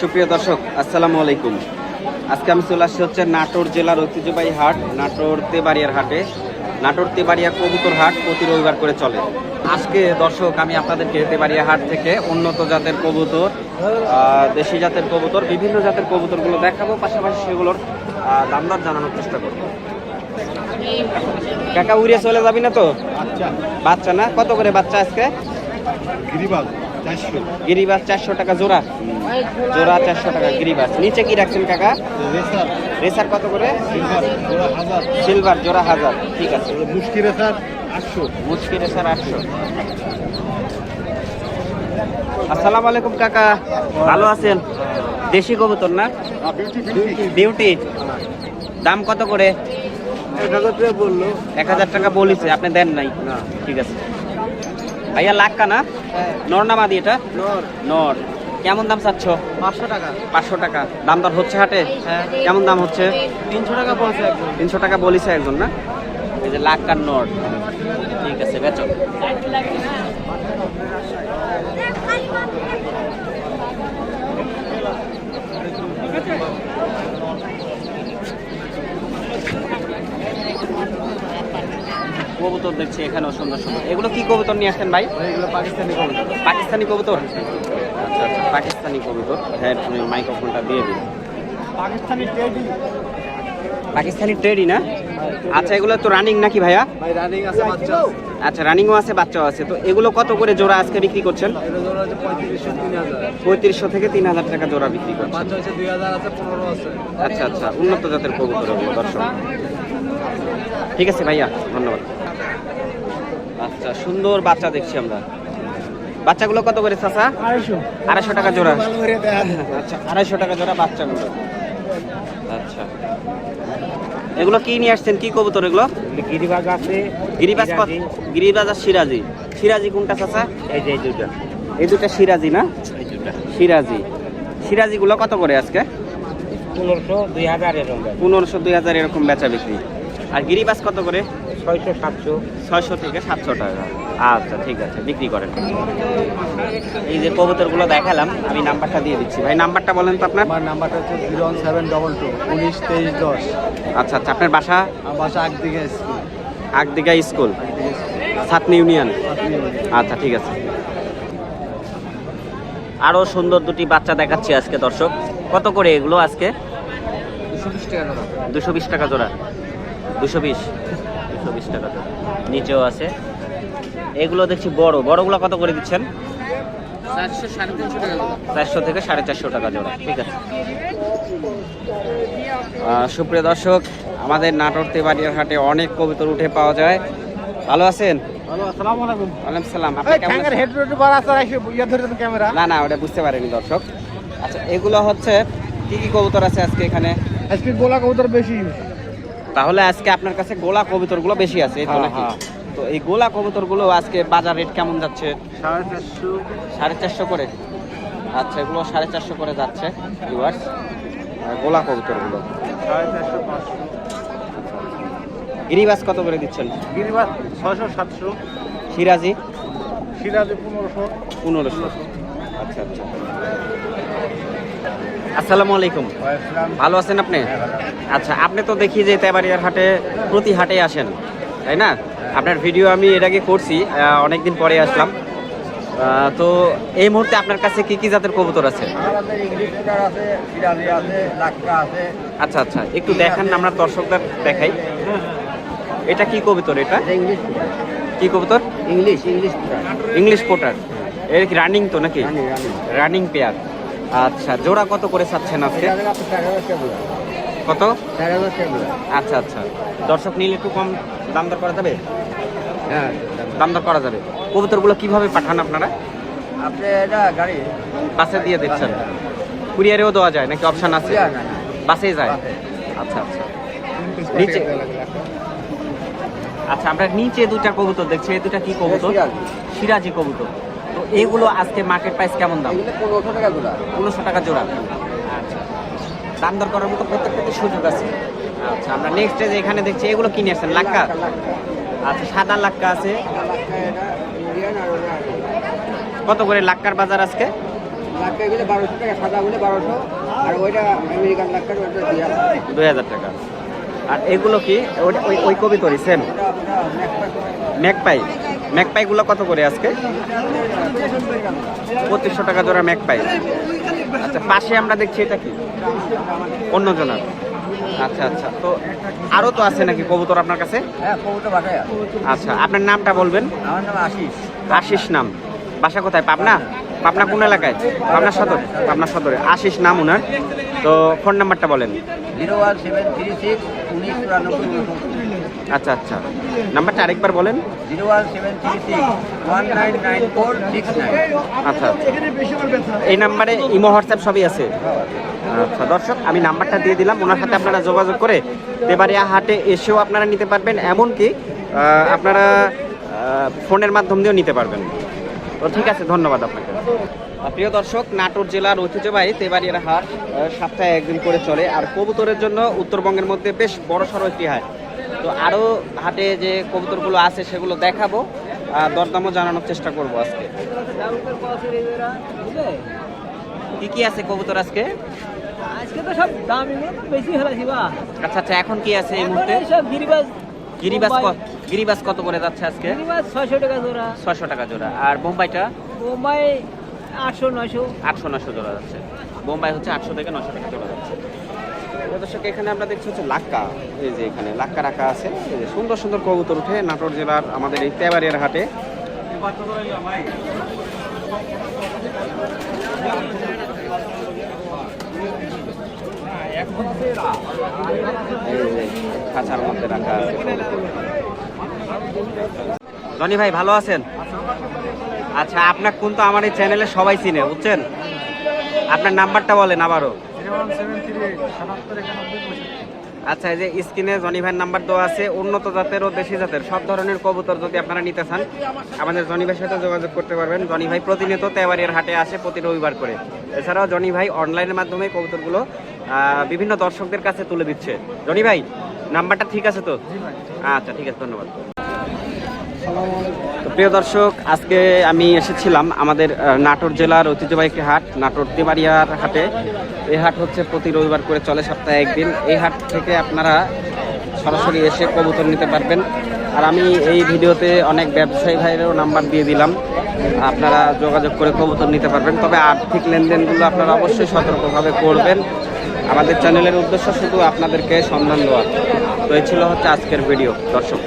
সুপ্রিয় দর্শক আসসালামু আলাইকুম। আজকে আমি চলে আসছি হচ্ছে নাটোর জেলার ঐতিহ্যবাহী হাট নাটোর তেবাড়িয়ার হাটে। নাটোর তেবাড়িয়া কবুতর হাট প্রতি রবিবার করে চলে। আজকে দর্শক আমি আপনাদেরকে তেবাড়িয়া হাট থেকে উন্নত জাতের কবুতর দেশি জাতের কবুতর বিভিন্ন জাতের কবুতরগুলো দেখাবো পাশাপাশি সেগুলোর দামদার জানানোর চেষ্টা করব। কাকা উড়িয়ে চলে যাবি না তো? আচ্ছা। বাচ্চা না? কত করে বাচ্চা আজকে? গিরিবাজ গিরিবাস চারশো টাকা জোড়া। জোড়া চারশো টাকা গিরিবাস। নিচে কি রাখছেন কাকা? রেসার। কত করে? সিলভার জোড়া হাজার। সিলভার জোড়া হাজার। ঠিক আছে। মুশকি রেসার আটশো। মুচকি রেসার আটশো। আসসালামু আলাইকুম কাকা। ভালো আছেন? দেশি কবুতর না? বিউটি দাম কত করে? এক হাজার টাকা বলল। এক হাজার টাকা বলিছে। আপনি দেন নাই? ঠিক আছে। ভাইয়া লাক্কা না নর নামা মাদি এটা? নর। কেমন দাম চাচ্ছ? পাঁচশো টাকা। পাঁচশো টাকা। দাম দর হচ্ছে হাটে? হ্যাঁ। কেমন দাম হচ্ছে? তিনশো টাকা বলছে তিনশো টাকা বলিছে একজন না? এই যে লাখ লাক্কার নর। ঠিক আছে বেচো। কবুতর দেখছি এখানেও সুন্দর সুন্দর। এগুলো কি কবুতর নিয়ে আসছেন ভাই? এগুলো পাকিস্তানি কবুতর। পাকিস্তানি কবুতর? আচ্ছা আচ্ছা পাকিস্তানি কবুতর। হ্যাঁ তুমি মাইক্রোফোনটা দিয়ে দিন পাকিস্তানি টেডি। পাকিস্তানি ট্রেডই না? আচ্ছা এগুলো তো রানিং নাকি ভাইয়া? ভাই রানিং আছে বাচ্চা আচ্ছা রানিংও আছে বাচ্চাও আছে। তো এগুলো কত করে জোড়া আজকে বিক্রি করছেন? পঁয়ত্রিশশো থেকে তিন হাজার টাকা জোড়া বিক্রি করছেন। আচ্ছা আচ্ছা উন্নত জাতের কবুতর দর্শক। ঠিক আছে ভাইয়া ধন্যবাদ। আচ্ছা সুন্দর বাচ্চা দেখছি আমরা। বাচ্চাগুলো কত করে চাচা? আড়াইশো। আড়াইশো টাকা জোড়া। আচ্ছা আড়াইশো টাকা জোড়া বাচ্চাগুলো। আচ্ছা। এগুলো কি নিয়ে আসছেন? কি কবুতর এগুলো? গিরিবাজ আছে। গিরিবাজ গিরিবাজ আর সিরাজি। সিরাজি কোনটা চাচা? এই যে এই দুটো এই দুটা সিরাজি না? এই দুটো সিরাজি। সিরাজি গুলো কত করে আজকে? পনেরোশো দুই হাজার এরকম পনেরোশো দুই হাজার এরকম বেচা বিক্রি। আর গিরিবাজ কত করে? ছয়শো সাতশো। ছয়শো থেকে সাতশো টাকা। আচ্ছা ঠিক আছে বিক্রি করেন। এই যে কবুতরগুলো দেখালাম আমি নাম্বারটা দিয়ে দিচ্ছি। ভাই নাম্বারটা বলেন তো আপনার। আমার নাম্বারটা হচ্ছে zero one seven double two উনিশ তেইশ দশ। আচ্ছা আচ্ছা আপনার বাসা? বাসা একদিকে আগদিঘা স্কুল। সাতনি ইউনিয়ন। আচ্ছা ঠিক আছে। আরও সুন্দর দুটি বাচ্চা দেখাচ্ছি আজকে দর্শক। কত করে এগুলো আজকে? দুশো বিশ টাকা দাদা দুশো বিশ টাকা জোড়া। দুশো বিশ। বিশ টাকা। নিচেও আছে। এগুলো দেখছি বড়। বড়গুলো কত করে দিচ্ছেন? চারশো থেকে সাড়ে চারশো টাকা জোড়া। ঠিক আছে। আহ, সুপ্রিয় দর্শক আমাদের নাটোর তেবাড়িয়ার হাটে অনেক কবিতর উঠে পাওয়া যায়। ভালো আছেন? ইয়া না না ওটা বুঝতে পারিনি দর্শক। আচ্ছা এগুলো হচ্ছে কি কি কবুতর আছে আজকে এখানে? আজকে গোলা কবুতর বেশি। তাহলে আজকে আপনার কাছে গোলা কবুতরগুলো বেশি আছে এই তো হ্যাঁ, নাকি? হ্যাঁ। তো এই গোলা কবুতরগুলো আজকে বাজার রেট কেমন যাচ্ছে? সাড়ে চারশো। করে? আচ্ছা এগুলো সাড়ে চারশো করে যাচ্ছে ভিউয়ার্স গোলা কবুতরগুলো সাড়ে চারশো পাঁচশো। গিরিবাস কত করে দিচ্ছেন? গিরিবাস ছয়শো সাতশো। সিরাজি? সিরাজে পনেরোশো। পনেরোশো। আচ্ছা আচ্ছা। আসসালামু আলাইকুম। ভালো আছেন আপনি? আচ্ছা আপনি তো দেখি যে তেবাড়িয়ার হাটে প্রতি হাটে আসেন তাই না? আপনার ভিডিও আমি এর আগে করছি অনেক দিন পরে আসলাম। তো এই মুহূর্তে আপনার কাছে কি কি জাতের কবুতর আছে? আচ্ছা আচ্ছা একটু দেখান আমরা দর্শকদের দেখাই। এটা কি কবুতর এটা? কি কবুতর? English English English pouter. এর কি রানিং তো নাকি? রানি পেয়ার আচ্ছা জোড়া কত করে চাচ্ছেন আজকে? কত? আচ্ছা আচ্ছা। দর্শক নিলে একটু কম দাম দর করা যাবে? হ্যাঁ। দাম দর করা যাবে। কবুতরগুলো কীভাবে পাঠান আপনারা? আপনি এটা গাড়ি। বাসে দিয়ে দিচ্ছেন। কুরিয়ারেও দেওয়া যায় নাকি অপশন আছে। বাসে যায়? আচ্ছা আচ্ছা। নিচে আচ্ছা আমরা নিচে দুটা কবুতর দেখছি। এই দুটা কি কবুতর। সিরাজি কবুতর। তো এইগুলো আজকে মার্কেট প্রাইস কেমন দাম? পনেরোশো টাকা জোড়া। পনেরোশো টাকা জোড়া। আচ্ছা। দাম দর করার মতো প্রত্যেকটাতে সুযোগ আছে। আচ্ছা আমরা নেক্সট যে এখানে দেখছি এগুলো কিনে আসছেন লাক্কা? আচ্ছা সাদা লাক্কা আছে। কত করে লাক্কার বাজার আজকে? বারোশো টাকা সাদাগুলো বারোশো। আর ওইটা আমেরিকান লাক্কার ওইটা দুই হাজার টাকা। আর এগুলো কি? ওই- ওই ওই কবিতরি সেম ম্যাকপাই ম্যাকপাইগুলো কত করে আজকে? পঁচিশশো টাকা জোড়া ম্যাকপাই। আচ্ছা পাশে আমরা দেখছি এটা কি? অন্য জনার আচ্ছা আচ্ছা তো আরও তো আছে নাকি কবুতর আপনার কাছে? হ্যাঁ। আচ্ছা আপনার নামটা বলবেন? আমার নাম আশিস। আশিস নাম। বাসা কোথায়? পাবনা? পাবনা কোন এলাকায়? পাবনা সদর। পাবনা সদরে। আশিস নাম ওনার তো ফোন নাম্বারটা বলেন। Zero one seven three six উনিশ আচ্ছা আচ্ছা। নাম্বারটা আরেকবার বলেন। Zero one seven three six one nine nine four six nine. আচ্ছা। আচ্ছা এই নাম্বারে ইমো হোয়াটসঅ্যাপ সবই আছে। আচ্ছা দর্শক আমি নাম্বারটা দিয়ে দিলাম। ওনার সাথে আপনারা যোগাযোগ করে দেবারিয়া হাটে এসেও আপনারা নিতে পারবেন এমনকি আপনারা ফোনের মাধ্যম দিয়েও নিতে পারবেন। তো ঠিক আছে ধন্যবাদ আপনাকে। প্রিয় দর্শক নাটোর জেলার ঐতিহ্যবাহী তেবাড়িয়ার হাট সপ্তাহে একদিন করে চলে। আর কবুতরের জন্য উত্তরবঙ্গের মধ্যে বেশ বড় সড়ো একটি হাট তো আরও হাটে যে কবুতরগুলো আছে সেগুলো দেখাবো। আর দরদামও জানানোর চেষ্টা করব আজকে। কি কি আছে কবুতর আজকে? আজকে তো সব দাম বেশি ফেলাছি বা? আচ্ছা আচ্ছা এখন কি আছে এই মুহূর্তে? সব গিরিবাজ গিরিবাস গিরিবাস কত করে যাচ্ছে আজকে? গিরিবাজ ছয়শো টাকা জোড়া। আচ্ছা। ছয়শো টাকা জোড়া। আর বোম্বাইটা? বোম্বাই আটশো নয়শো। আটশো নশো জোড়া যাচ্ছে। বোম্বাই হচ্ছে আটশো থেকে নশো টাকা জোড়া দর্শক, এখানে আমরা দেখছি হচ্ছে লাক্কা। এই যে এখানে লাক্কা রাখা আছে। এই যে সুন্দর সুন্দর কবুতর উঠে নাটোর জেলার আমাদের এই তেবাড়িয়ার হাটে। খাঁচার মধ্যে রাখা ভাই, ভালো আছেন? আচ্ছা আপনার কোন তো আমার এই চ্যানেলে সবাই চিনে, বুঝছেন? আপনার নাম্বারটা বলেন আবারও। আচ্ছা এই যে স্ক্রিনে জনি ভাইয়ের নাম্বার দেওয়া আছে উন্নত জাতের ও দেশি জাতের সব ধরনের কবুতর যদি আপনারা নিতে চান আমাদের জনি ভাইয়ের সাথে যোগাযোগ করতে পারবেন। জনি ভাই প্রতিনিয়ত তেওয়ারিয়ার হাটে আসে প্রতি রবিবার করে। এছাড়াও জনি ভাই অনলাইনের মাধ্যমে কবুতরগুলো বিভিন্ন দর্শকদের কাছে তুলে দিচ্ছে। জনি ভাই নাম্বারটা ঠিক আছে তো? আচ্ছা ঠিক আছে ধন্যবাদ। প্রিয় দর্শক, আজকে আমি এসেছিলাম আমাদের নাটোর জেলার ঐতিহ্যবাহী একটি হাট, নাটোর তেবাড়িয়ার হাটে। এই হাট হচ্ছে প্রতি রবিবার করে চলে সপ্তাহে একদিন। এই হাট থেকে আপনারা সরাসরি এসে কবুতর নিতে পারবেন। আর আমি এই ভিডিওতে অনেক ব্যবসায়ী ভাইয়েরও নাম্বার দিয়ে দিলাম। আপনারা যোগাযোগ করে কবুতর নিতে পারবেন। তবে আর্থিক লেনদেনগুলো আপনারা অবশ্যই সতর্কভাবে করবেন। আমাদের চ্যানেলের উদ্দেশ্য শুধু আপনাদেরকে সন্ধান দেওয়া। তো এই ছিল হচ্ছে আজকের ভিডিও, দর্শক।